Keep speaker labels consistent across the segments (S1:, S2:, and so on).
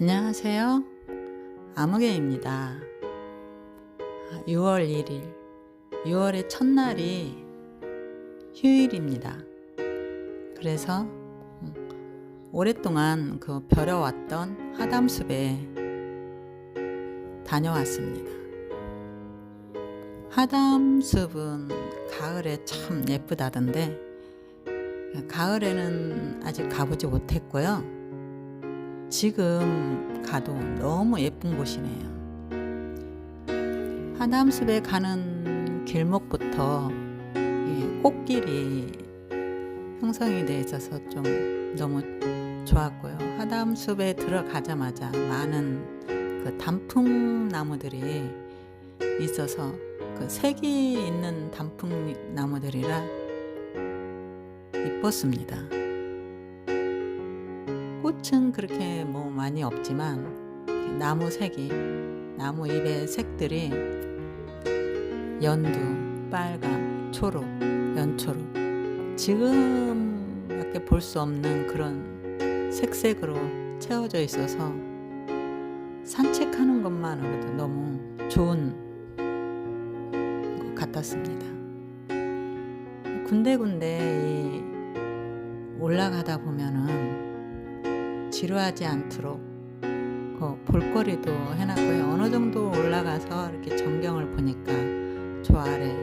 S1: 안녕하세요. 아무개입니다. 6월 1일, 6월의 첫날이 휴일입니다. 그래서 음, 오랫동안 그 벼려왔던 하담숲에 다녀왔습니다. 하담숲은 가을에 참 예쁘다던데 가을에는 아직 가보지 못했고요. 지금 가도 너무 예쁜 곳이네요. 하담숲에 가는 길목부터 꽃길이 형성이 되어 있어서 좀 너무 좋았고요. 하담숲에 들어가자마자 많은 그 단풍 나무들이 있어서 그 색이 있는 단풍 나무들이라 이뻤습니다. 꽃은 그렇게 뭐 많이 없지만 나무 색이 나무 잎의 색들이 연두, 빨강, 초록, 연초록 지금밖에 볼 수 없는 그런 색색으로 채워져 있어서 산책하는 것만으로도 너무 좋은 것 같았습니다. 군데군데 올라가다 보면은 지루하지 않도록 그 볼거리도 해놨고요. 어느 정도 올라가서 이렇게 전경을 보니까 저 아래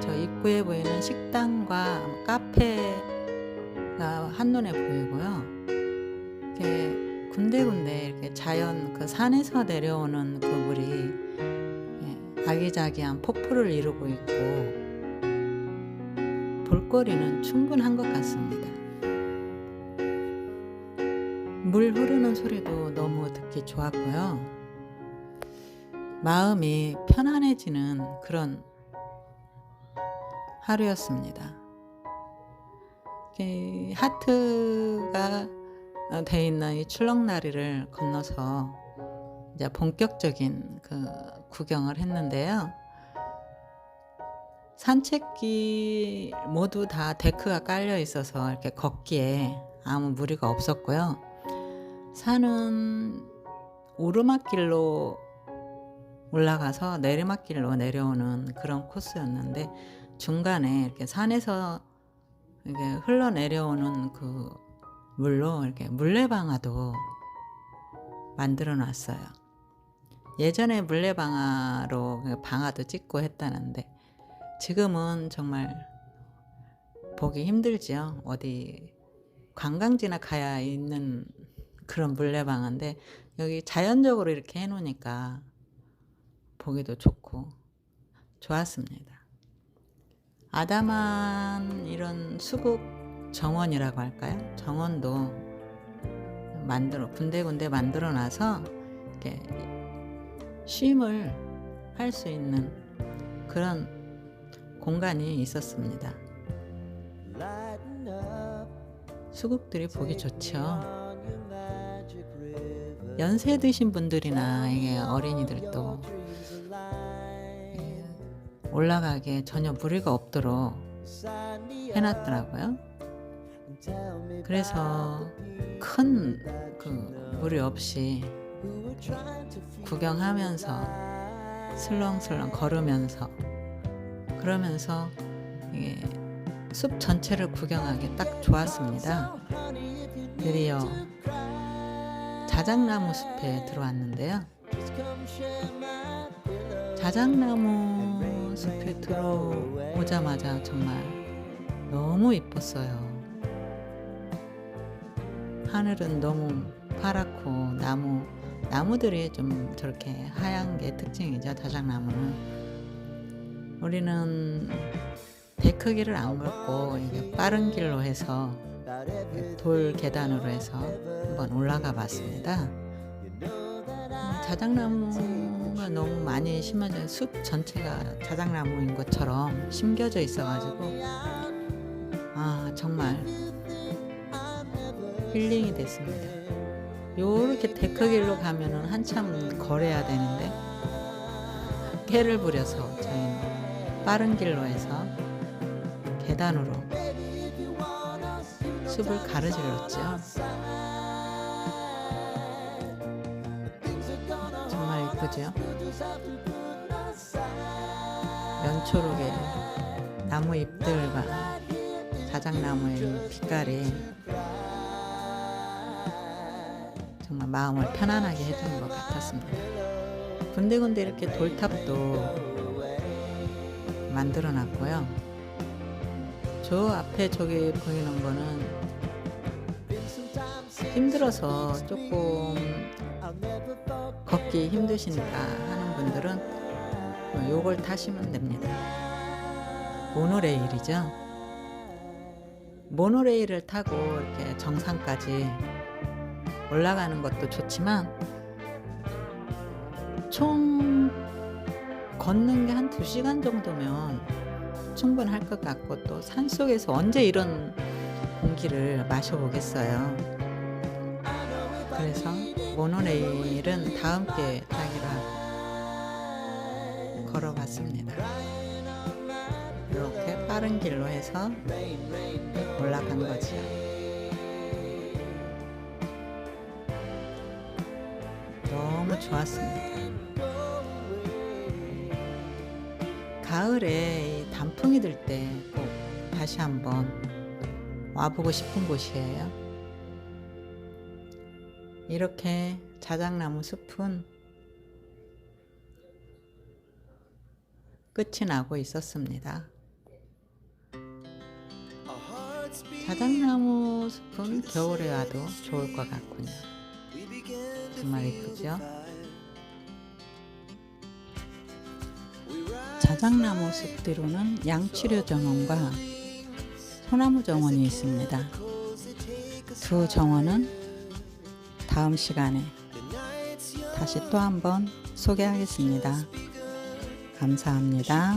S1: 저 입구에 보이는 식당과 카페가 한눈에 보이고요. 이렇게 군데군데 이렇게 자연 그 산에서 내려오는 그 물이 아기자기한 폭포를 이루고 있고 볼거리는 충분한 것 같습니다. 물 흐르는 소리도 너무 듣기 좋았고요. 마음이 편안해지는 그런 하루였습니다. 하트가 돼 있는 이 출렁다리를 건너서 이제 본격적인 그 구경을 했는데요. 산책길 모두 다 데크가 깔려 있어서 이렇게 걷기에 아무 무리가 없었고요. 산은 오르막길로 올라가서 내리막길로 내려오는 그런 코스였는데 중간에 이렇게 산에서 이렇게 흘러내려오는 그 물로 이렇게 물레방아도 만들어 놨어요. 예전에 물레방아로 그 방아도 찍고 했다는데 지금은 정말 보기 힘들지요. 어디 관광지나 가야 있는 그런 물레방아인데 여기 자연적으로 이렇게 해놓으니까 보기도 좋고 좋았습니다. 아담한 이런 수국 정원이라고 할까요? 정원도 만들어 군데군데 만들어 놔서 이렇게 쉼을 할 수 있는 그런 공간이 있었습니다. 수국들이 보기 좋죠. 연세 드신 분들이나 이게 어린이들도 올라가기에 전혀 무리가 없도록 해놨더라고요. 그래서 큰 그 무리 없이 구경하면서 슬렁슬렁 걸으면서 그러면서 이게 숲 전체를 구경하기 딱 좋았습니다. 드디어 자작나무 숲에 들어왔는데요. 자작나무 숲에 들어오자마자 정말 너무 이뻤어요. 하늘은 너무 파랗고 나무 나무들이 좀 저렇게 하얀 게 특징이죠. 자작나무는 우리는 데크길을 안 걷고 이게 빠른 길로 해서 돌 계단으로 해서 한번 올라가 봤습니다. 자작나무가 너무 많이 심어져 숲 전체가 자작나무인 것처럼 심겨져 있어가지고 아 정말 힐링이 됐습니다. 요렇게 데크길로 가면은 한참 걸어야 되는데 해를 부려서 저희는 빠른 길로 해서 계단으로 숲을 가르질렀죠. 뭐죠? 연초록의 나무 잎들과 자작나무의 빛깔이 정말 마음을 편안하게 해주는 것 같았습니다. 군데군데 이렇게 돌탑도 만들어 놨고요. 저 앞에 저기 보이는 거는 힘들어서 조금 걷기 힘드시니까 하는 분들은 요걸 타시면 됩니다. 모노레일이죠. 모노레일을 타고 이렇게 정상까지 올라가는 것도 좋지만 총 걷는 게 한 2시간 정도면 충분할 것 같고 또 산속에서 언제 이런 공기를 마셔보겠어요. 그래서 모노레일은 다 함께 타기로 하고 걸어봤습니다. 이렇게 빠른 길로 해서 올라간 거지요. 너무 좋았습니다. 가을에 이 단풍이 들 때 꼭 다시 한번 와보고 싶은 곳이에요. 이렇게 자작나무 숲은 끝이 나고 있었습니다. 자작나무 숲은 겨울에 와도 좋을 것 같군요. 정말 이쁘죠? 자작나무 숲 뒤로는 양치료 정원과 소나무 정원이 있습니다. 두 정원은 다음 시간에 다시 또 한번 소개하겠습니다. 감사합니다.